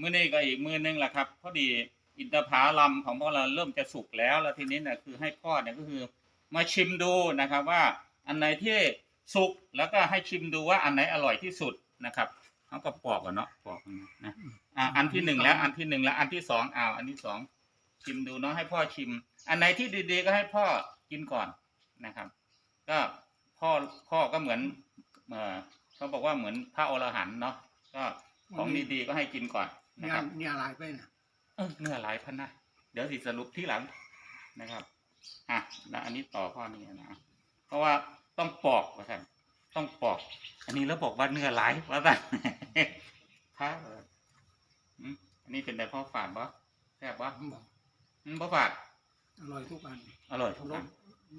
มื้อนี้ก็อีกมื้อนึงแหละครับพอดีอินทผลัมของพวกเราเริ่มจะสุกแล้ว แล้วทีนี้เนี่ยคือให้พ่อเนี่ยก็คือมาชิมดูนะครับว่าอันไหนที่สุกแล้วก็ให้ชิมดูว่าอันไหนอร่อยที่สุดนะครับเขาก็ปอกก่อนเนาะปอกนะอะอันที่หนึ่งแล้วอันที่หนึ่งแล้ว อันที่สองอ้าวอันที่สองชิมดูเนาะให้พ่อชิม อันไหนที่ดีๆก็ให้พ่อกินก่อนนะครับ ก็พ่อพ่อก็เหมือนเออเขาบอกว่าเหมือนพระอรหันต์เนาะก็ของดีๆก็ให้กินก่อน นะเนี่ยครับเนี่ยหลายไปนะเออเนื้อหลายพันนะเดี๋ยวสิสรุปที่หลังนะครับอะแล้วอันนี้ต่อข้อนี้นะเพราะว่าต้องปอกว่าท่านต้องปอก อันนี้แล้วบอกว่าเนื้อหลายว่าท่านท้าเอออืมอันนี้เป็นแต่พ่อฝาดบ่แซ่บบ่ผมบอกอืมพ่อฝาดอร่อยทุกอันอร่อยทุกรอัสน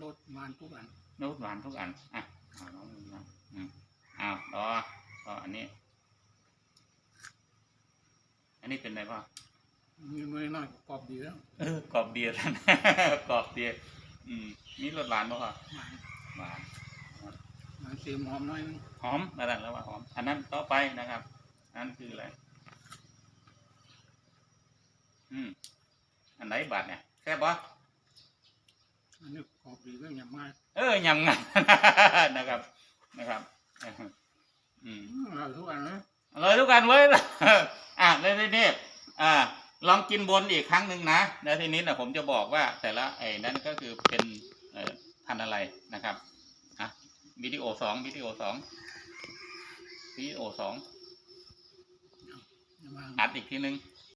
รสมันทุกอันรสหวานทุกอัน อะเอาน้องมือนะอืมอ้าวต่อต่ออันนี้ อั นนี้เป็นไงพ่อมีน้อยน้อยๆกรอบดีแล้วเออกรอบเดียท่านกรอบเดียอืมมีรสหวานป่ะหวานหวานหวานเสียมหอมน้อยนึงหอมระดับแล้วว่าหอม อันนั้นต่อไปนะครับอันนั้นคืออะไรอืมอันไหนบาทเนี่ยแซ่บปะอันนี้กรอบดีแล้วอย่างมากเออยำงานนะครับนะครับอืมอืมอร่อยทุกอันเลยอร่อยทุกกันเว้ยอะ แล้วทีนี้อ่าลองกินบนอีกครั้งหนึ่งนะแล้วทีนี้นะผมจะบอกว่าแต่ละไอ้นั่นก็คือเป็นเอ่อพันธุ์อะไรนะครับอะวิดีโอสองวิดีโอสองวิดีโอสองอย่ามาอัดอีกทีนึง